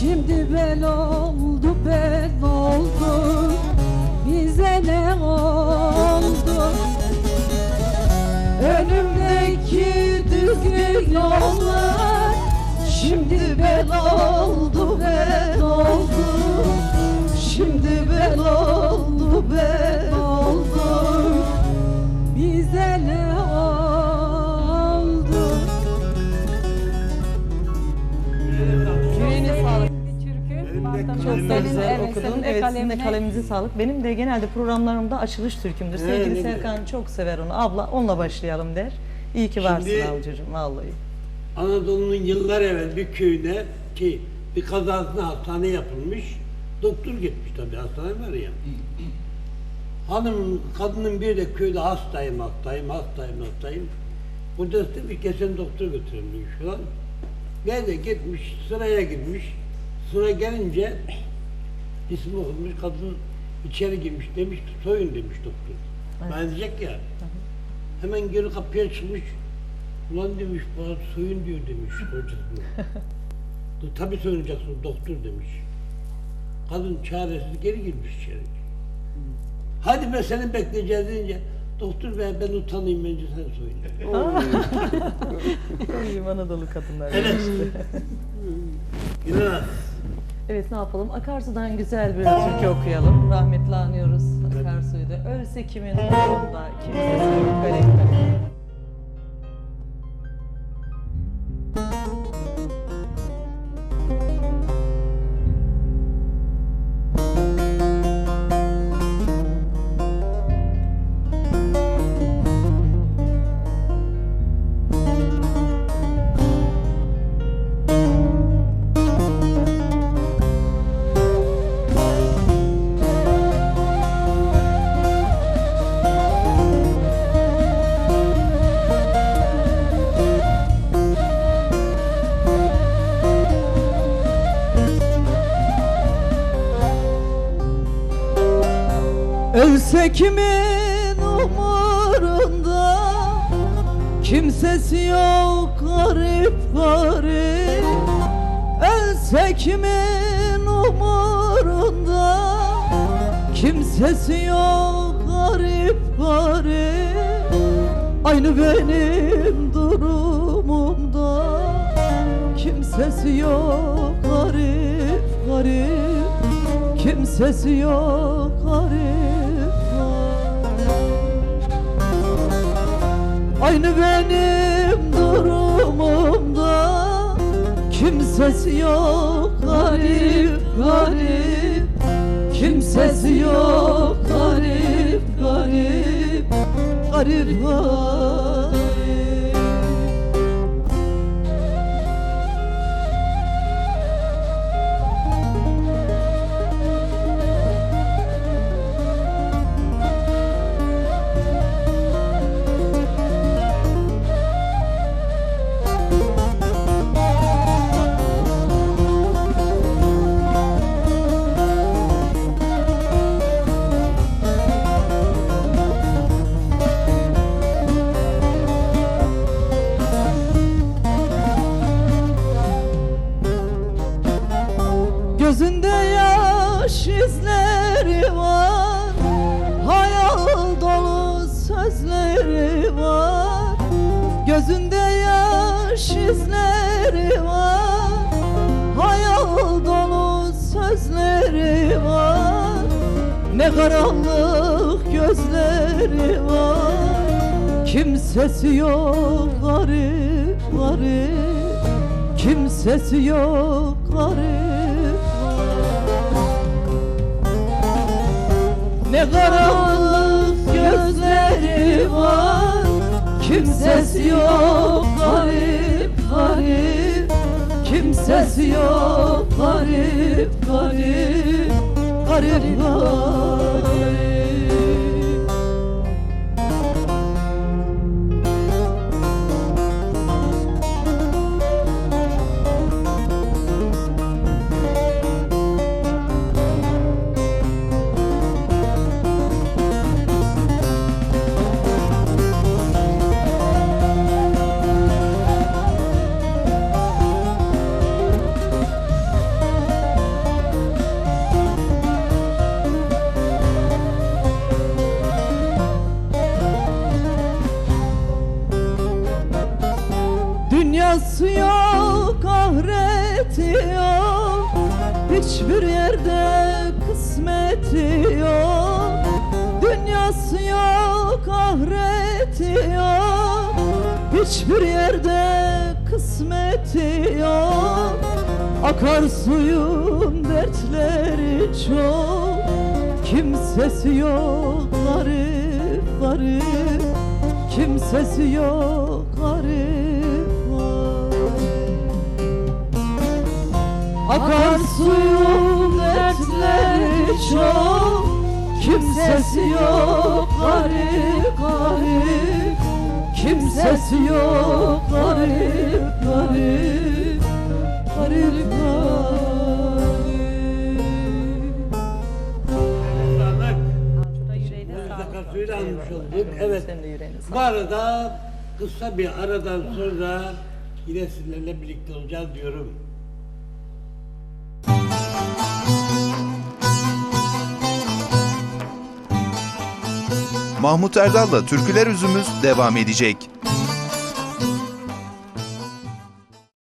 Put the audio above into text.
Şimdi bel oldu bel oldu. Bize ne oldu? Önümdeki düzgün yollar. Şimdi bel oldu bel oldu. Şimdi bel oldu bel oldu sizin de kalemine- kaleminize sağlık. Benim de genelde programlarımda açılış türkümdür. He, Sevgili. Serkan çok sever onu. Abla onunla başlayalım der. İyi ki varsın Şimdi- avcıcığım vallahi. Anadolu'nun yıllar evvel bir köyüne ki bir kazasında hastane yapılmış. Doktor gitmiş tabii hastane var ya. Hanım, kadının bir de köyde hastayım, hastayım, hastayım, hastayım. Kocası demiş geçen doktor götürelim demiş falan. Nerede gitmiş, sıraya girmiş. Sıra gelince ismi okunmuş, kadın içeri girmiş demiş ki soyun demiş doktor. Evet. Ben diyecek ya. Hemen geri kapıya çıkmış. Ulan demiş bana soyun diyor demiş hocasına. Tabii soyunacaksın doktor demiş. Kadın çaresiz geri girmiş içeri. Hadi be seni bekleyeceğiz deyince doktor bey ben utanayım bence sen soyun. İyiyim Anadolu kadınlar. Evet. İnan. Evet ne yapalım? Akarsu'dan güzel bir türkü okuyalım. Rahmetli anıyoruz Akarsu'yu da. Ölse kimin umurunda, kimsesi yok garip Ölse kimin umurunda? Kimsesi yok garip garip. Ölse kimin umurunda? Kimsesi yok garip garip. Aynı benim durumumda. Kimsesi yok garip garip. Kimsesi yok garip Aynı benim durumumda. Kimsesi yok garip garip. Kimsesi yok garip garip. Garip garip Gözünde yaş izleri var. Hayal dolu sözleri var. Ne karanlık gözleri var. Kimsesi yok garip garip. Kimsesi yok garip. Ne karanlık gözleri var Kimsesi yok garip garip. Kimsesi yok garip garip. Garip garip Hiçbir yerde kısmeti yok. Dünyası yok, ahireti yok. Hiçbir yerde kısmeti yok. Akar suyun dertleri çok. Kimsesi yok garip garip Kimsesi yok garip Akar suyun dertleri çok Kimsesi yok garip garip Kimsesi yok garip garip Garip garip kasıyla almış olduk. Evet. Bu arada kısa bir aradan sonra yine sizlerle birlikte olacağız diyorum. Mahmut Erdal'la Türküler Üzümüz devam edecek.